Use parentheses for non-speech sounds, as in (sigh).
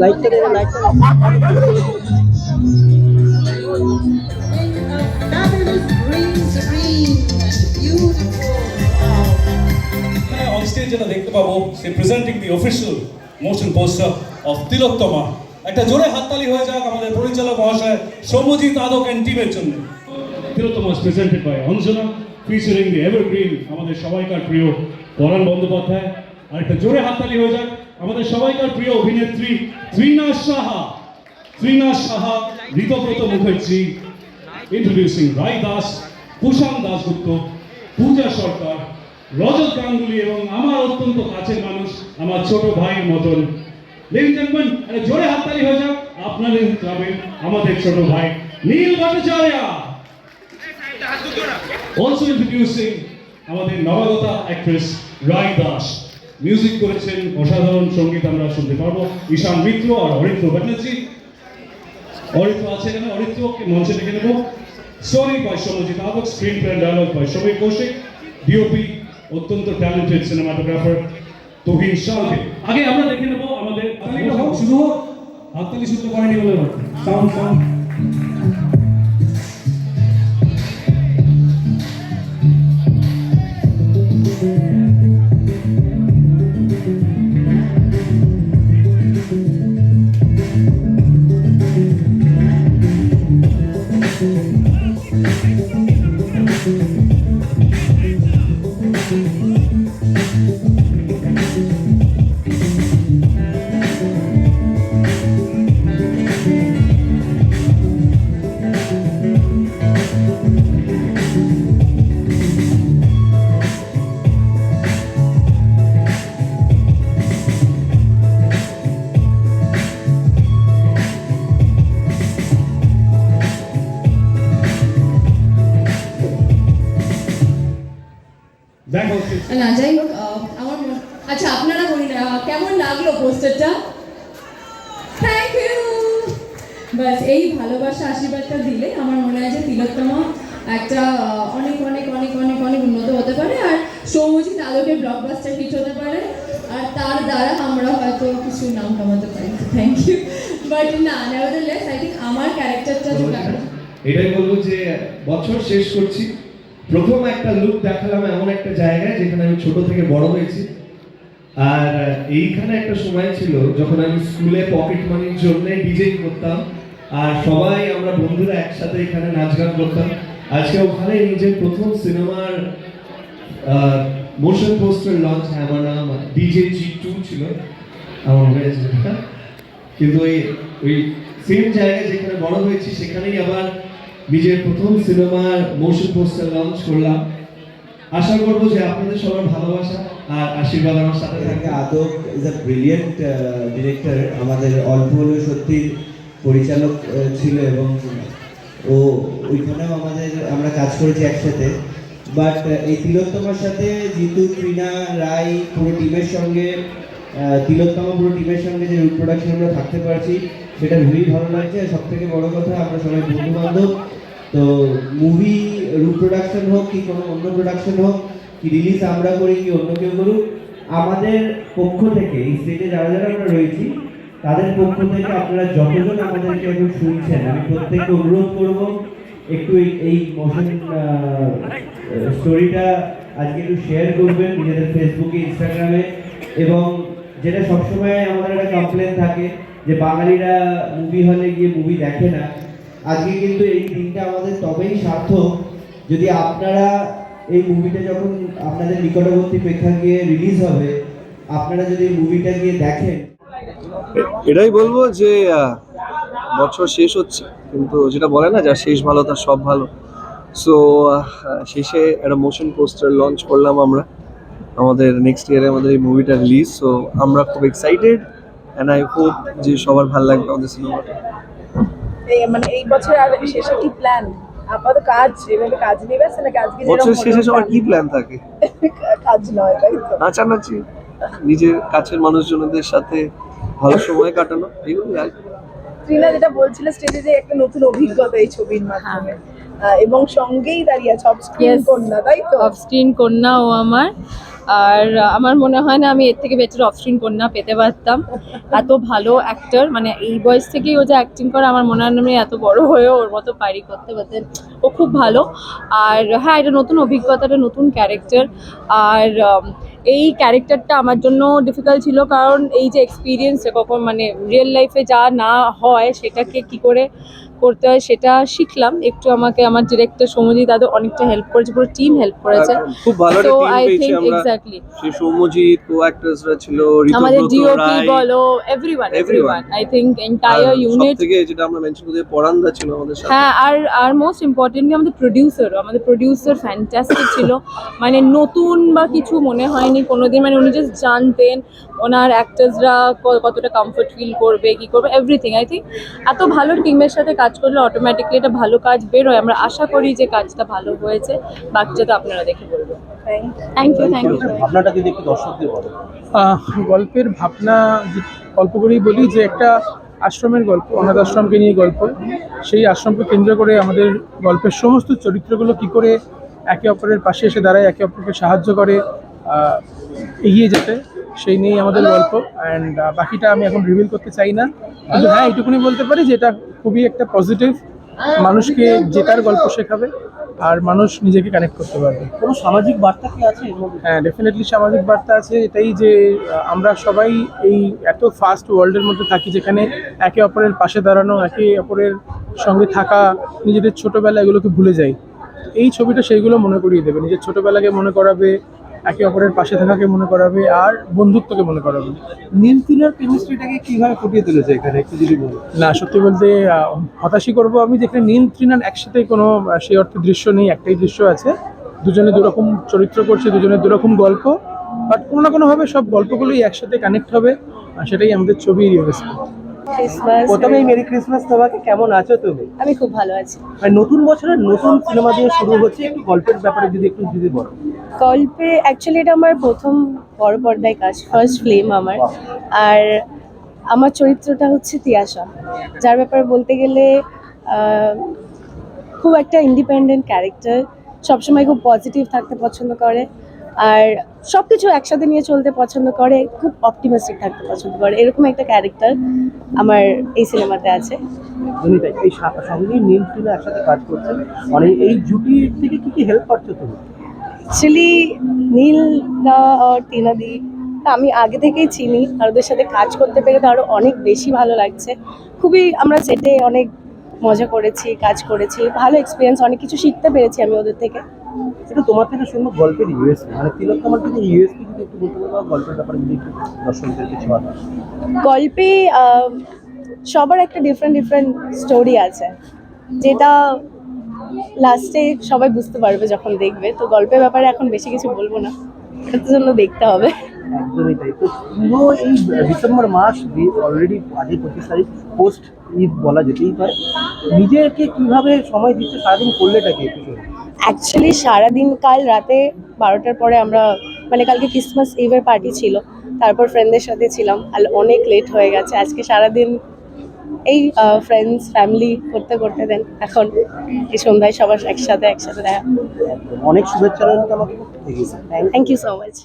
লাইটটা দেবে লাইটটা. অন স্টেজ যেটা দেখতে পাবো, সে presenting the official motion of Tilottama. একটা জোরে হাততালি হয়ে যাক আমাদের পরিচালক মহাশয় সৌম্যজিৎ আদক অ্যান্ড টিমের জন্য। Tilottama presented by Anjana featuring আমাদের সবাইকার প্রিয় পরাণ বন্দ্যোপাধ্যায়। আর একটা জোরে হাততালি হয়ে যাক। আমাদের সবাইকার প্রিয় অভিনেত্রী ত্রিনা সাহা। ত্রিনা সাহা ঋতব্রত মুখার্জি ইন্ট্রোডিউসিং রাই দাস কুষাণ দাসগুপ্ত পূজা সরকার, রজত গাঙ্গুলি এবং আমার অত্যন্ত কাছের মানুষ, আমার ছোট ভাইয়ের মতন। একটা জোরে হাততালি হয়ে যাক। আপনাদের গ্রামের আমাদের ছোট ভাই নীল ভট্টাচার্য। অলসো ইন্ট্রোডিউসিং আমাদের নবাগতা অ্যাক্ট্রেস রাই দাস মিউজিক করেছেন অসাধারণ সংগীত আমরা শুনতে পারব। ঈশান মিত্র আর অরিত্র ব্যানার্জি। অরিত্র আছে এখানে। অরিত্রকে মঞ্চে ডেকে নেব। Story by Soumajit Adak screenplay dialogue by Samir Kaushik DOP অত্যন্ত ট্যালেন্টেড সিনেমাটোগ্রাফার তুহিন শাহকে আগে আমরা দেখে নেব আমাদের হাততালিটা হোক। হাততালি শুরু করেনি বলে সাউন্ড সাউন্ড। না যাই হোক আমার আচ্ছা আপনারা বলুন আহ, কেমন লাগল পোস্টারটা? থ্যাংক ইউ বাস এই ভালোবাসা আশীর্বাদটা দিলে আমার মনে হয় যে তিলোত্তমা একটা অনেক অনেক অনেক অনেক অনেক উন্নত হতে পারে। আর সৌমজিৎ আলোকের ব্লকবাস্টার হিট হতে পারে। আর তার দ্বারা আমরা হয়তো কিছু নাম কামাতে পারি। থ্যাংক ইউ বাট না নেভারদারলেস আই থিঙ্ক আমার ক্যারেক্টারটা এটাই বলব যে বছর শেষ করছি। প্রথম একটা লুক দেখালাম এমন একটা জায়গায় যেখানে আমি ছোট থেকে বড় হয়েছি। আর এইখানে একটা সময় ছিল যখন আমি স্কুলে পকেট মানির জন্য ডিজে করতাম। আর সবাই, আমরা বন্ধুরা একসাথে এখানে নাচ গান করতাম। আজকে ওখানে নিজের প্রথম সিনেমার মোশন পোস্টার লঞ্চ হ্যাঁ আমার নাম ডিজে জি টু ছিল। আমার মনে আছে। কিন্তু ওই ওই সেম জায়গায় যেখানে বড় হয়েছি, সেখানেই আবার নিজের প্রথম সিনেমার মোশন পোস্টার লঞ্চ করলাম। আশা করব যে আপনাদের সবার ভালোবাসা আর আশীর্বাদ আমার সাথে থাকবে। Adak is a brilliant director আমাদের অল্প হলেও সত্যি পরিচালক ছিল এবং ও ওইখানেও আমাদের আমরা কাজ করেছি একসাথে। বাট এই তিলোত্তমার সাথে জিতু, ত্রিনা রায় পুরো টিমের সঙ্গে তিলোত্তমা পুরো টিমের সঙ্গে যে প্রোডাকশন আমরা থাকতে পারছি, সেটা খুবই ভালো লাগছে। সব থেকে বড় কথা, আমরা সবাই বন্ধু বান্ধব তো মুভি রূপ প্রোডাকশন হোক কি কোনো অন্য প্রোডাকশন হোক, কি রিলিজ আমরা করি কি অন্য কেউ করুক, আমাদের পক্ষ থেকে, এই স্টেজে যারা যারা আমরা রয়েছি, তাদের পক্ষ থেকে আপনারা যতজন আমাদেরকে এখন শুনছেন, আমি প্রত্যেককে অনুরোধ করব একটু এই মোশন স্টোরিটা আজকে একটু শেয়ার করবেন নিজেদের ফেসবুকে ইনস্টাগ্রামে এবং যেটা সবসময় আমাদের একটা কমপ্লেন থাকে যে বাঙালিরা মুভি হলে গিয়ে মুভি দেখে না। আজকে কিন্তু এই দিনটা আমাদের তবেই সার্থক যদি আপনারা এই মুভিটা যখন আপনাদের নিকটবর্তী প্রেক্ষা প্রেক্ষাগৃহে রিলিজ হবে, আপনারা যদি মুভিটা গিয়ে দেখেন। এটাই বলব যে বছর শেষ হচ্ছে, কিন্তু যেটা বলে না যার শেষ ভালো, তার সব ভালো। সো শেষে একটা মোশন পোস্টার লঞ্চ করলাম আমরা। আমাদের নেক্সট ইয়ারে আমাদের এই মুভিটা রিলিজ সো আমরা খুব এক্সাইটেড অ্যান্ড আই হোপ যে সবার ভালো লাগবে আমাদের সিনেমাটা এই মানে এই বছর আর শেষে কি প্ল্যান আপাতত কাজ এভাবে কাজ নেবে আছে নাকি আজকে যেরকম বছর শেষে সবার কি প্ল্যান থাকে? (laughs) কাজ নয় তাই তো। নাচানাচি নিজের কাছের মানুষজনদের সাথে ভালো সময় কাটানো এগুলো আর ত্রিনা যেটা বলছিল স্টেজে যে একটা নতুন অভিজ্ঞতা এই ছবির মাধ্যমে। এবং সঙ্গেই দাঁড়িয়ে আছে অফ স্ক্রিন কন্যা তাই তো? অফ স্ক্রিন কন্যা ও আমার। আর আমার মনে হয় না আমি এর থেকে বেটার অপশন কন্যা পেতে পারতাম। এত ভালো অ্যাক্টর মানে এই বয়স থেকেই ও যে অ্যাক্টিং করে, আমার মনে হয় না এত বড় হয়েও ওর মতো পারি করতে পারতে। ও খুব ভালো। আর হ্যাঁ এটা নতুন অভিজ্ঞতা একটা নতুন ক্যারেক্টার আর এই ক্যারেক্টারটা আমার জন্য ডিফিকাল্ট ছিল কারণ এই যে এক্সপিরিয়েন্স কখন মানে রিয়েল লাইফে যা না হয়, সেটাকে কি করে করতে হয় সেটা শিখলাম। একটু আমাকে আমার ডিরেক্টর সৌমজিৎ দাদু অনেকটা হেল্প করেছে পুরো টিম হেল্প করেছে। খুব ভালো তো আই আমরা। এক্স্যাক্টলি সেই সৌম্যজিৎ কো অ্যাক্টরসরা ছিল আমাদের ডিওপি বলো everyone. Everyone I are entire unit সবথেকে যেটা আমরা মেনশন করতে পরান্দা ছিল আমাদের সাথে। হ্যাঁ আর আর মোস্ট ইম্পর্টেন্টলি আমাদের প্রোডিউসার আমাদের প্রোডিউসার ফ্যান্টাস্টিক ছিল। মানে নতুন বা কিছু মনে হয়নি কোনোদিন মানে উনি জাস্ট জানতেন ওনার অ্যাক্টার্সরা কতটা কমফর্ট ফিল করবে কি করবে এভরিথিং আই থিঙ্ক এত ভালো টিমের সাথে কাজ করলে অটোমেটিকলি এটা ভালো কাজ বেরোয়। আমরা আশা করি যে কাজটা ভালো হয়েছে। বাকিটা তো আপনারা দেখে বলবেন। থ্যাংক ইউ থ্যাংক ইউ ভাবনাটা যদি একটু দর্শকদের বলো আহ, গল্পের ভাবনা যে- গল্প করেই বলি যে একটা আশ্রমের গল্প অনাথ আশ্রমকে নিয়ে গল্প। সেই আশ্রমকে কেন্দ্র করে আমাদের গল্পের সমস্ত চরিত্রগুলো কি করে একে অপরের পাশে এসে দাঁড়ায় একে অপরকে সাহায্য করে এগিয়ে যেতে। সেই নিয়েই আমাদের গল্প। অ্যান্ড বাকিটা আমি এখন রিভিল করতে চাই না। কিন্তু হ্যাঁ এইটুকুনি বলতে পারি যে এটা খুবই একটা পজিটিভ মানুষকে জেতার গল্প শেখাবে আর মানুষ নিজেকে কানেক্ট করতে পারবে। কোনো সামাজিক বার্তা কি আছে হ্যাঁ ডেফিনেটলি সামাজিক বার্তা আছে। এটাই যে আমরা সবাই এই এত ফাস্ট ওয়ার্ল্ডের মধ্যে থাকি যেখানে একে অপরের পাশে দাঁড়ানো একে অপরের সঙ্গে থাকা নিজেদের ছোটবেলা এগুলোকে ভুলে যাই। এই ছবিটা সেইগুলো মনে করিয়ে দেবে। নিজের ছোটোবেলাকে মনে করাবে একে অপরের পাশে থাকাকে মনে করাবে আর বন্ধুত্বকে মনে করাবে। নীল তিলার কেমিস্ট্রিটাকে কীভাবে ফুটিয়ে তুলেছে এখানে একটু যদি বলো না সত্যি বলতে আহ, হতাশই করব আমি যেখানে নীল তৃণাল একসাথে কোনো সেই অর্থে দৃশ্য নেই একটাই দৃশ্য আছে। দুজনে দুরকম চরিত্র করছে দুজনের দুরকম গল্প বাট কোনো না কোনোভাবে সব গল্পগুলোই একসাথে কানেক্ট হবে আর সেটাই আমাদের ছবি ইউএসপি ক্রিসমাস প্রথমেই মেরি ক্রিসমাস তোমাকে কেমন আছো তুমি? আমি খুব ভালো আছি। আর নতুন বছরের নতুন সিনেমা দিয়ে শুরু হচ্ছে একটু গল্পের ব্যাপারে যদি একটু যদি বলো। গল্পে অ্যাকচুয়ালি এটা আমার প্রথম বড় পর্দায় কাজ ফার্স্ট ফিল্ম আমার। আর আমার চরিত্রটা হচ্ছে তিয়াশা যার ব্যাপারে বলতে গেলে খুব একটা ইন্ডিপেন্ডেন্ট ক্যারেক্টার সবসময় খুব পজিটিভ থাকতে পছন্দ করে। আর সব কিছু একসাথে নিয়ে চলতে পছন্দ করে খুব অপটিমিস্টিক থাকতে পছন্দ করে। এরকম একটা ক্যারেক্টার আমার এই সিনেমাতে আছে। একদমই এই সা- সঙ্গেই নীল একসাথে কাজ করছেন। মানে এই জুটির থেকে কি কি হেল্প তুমি? অ্যাকচুয়ালি নীল দা আর টিনা দি আমি আগে থেকেই চিনি। আর ওদের সাথে কাজ করতে পেরে তো আরও অনেক বেশি ভালো লাগছে। খুবই আমরা সেটে অনেক মজা করেছি কাজ করেছি। ভালো এক্সপিরিয়েন্স অনেক কিছু শিখতে পেরেছি আমি ওদের থেকে। এটা তোমার থেকে শুনব গল্পের ইউএসপি মানে তিলক তোমার যদি ইউএসপি যদি একটু বলতে পারো গল্পের ব্যাপারে যদি একটু দর্শকদের কিছু গল্পে সবার একটা ডিফারেন্ট ডিফারেন্ট স্টোরি আছে। যেটা লাস্টে সবাই বুঝতে পারবে যখন দেখবে। তো গল্পের ব্যাপারে এখন বেশি কিছু বলব না। এটার জন্য দেখতে হবে। একদমই তাই। তো পুরো এই ডিসেম্বর মাস অলরেডি আজকে পঁচিশ তারিখ পোস্ট ঈদ বলা যেতেই পারে। নিজেকে কীভাবে সময় দিচ্ছে সারাদিন করলেটাকে একটু। অ্যাকচুয়ালি সারাদিন কাল রাতে বারোটার পরে আমরা মানে কালকে ক্রিসমাস ইভের পার্টি ছিল। তারপর ফ্রেন্ডদের সাথে ছিলাম আর অনেক লেট হয়ে গেছে। আজকে সারাদিন এই ফ্রেন্ডস ফ্যামিলি করতে করতে দেন। এখন এই সন্ধ্যায় সবার একসাথে একসাথে দেখা। অনেক শুভেচ্ছা রইল তোমাকে। Thank you so much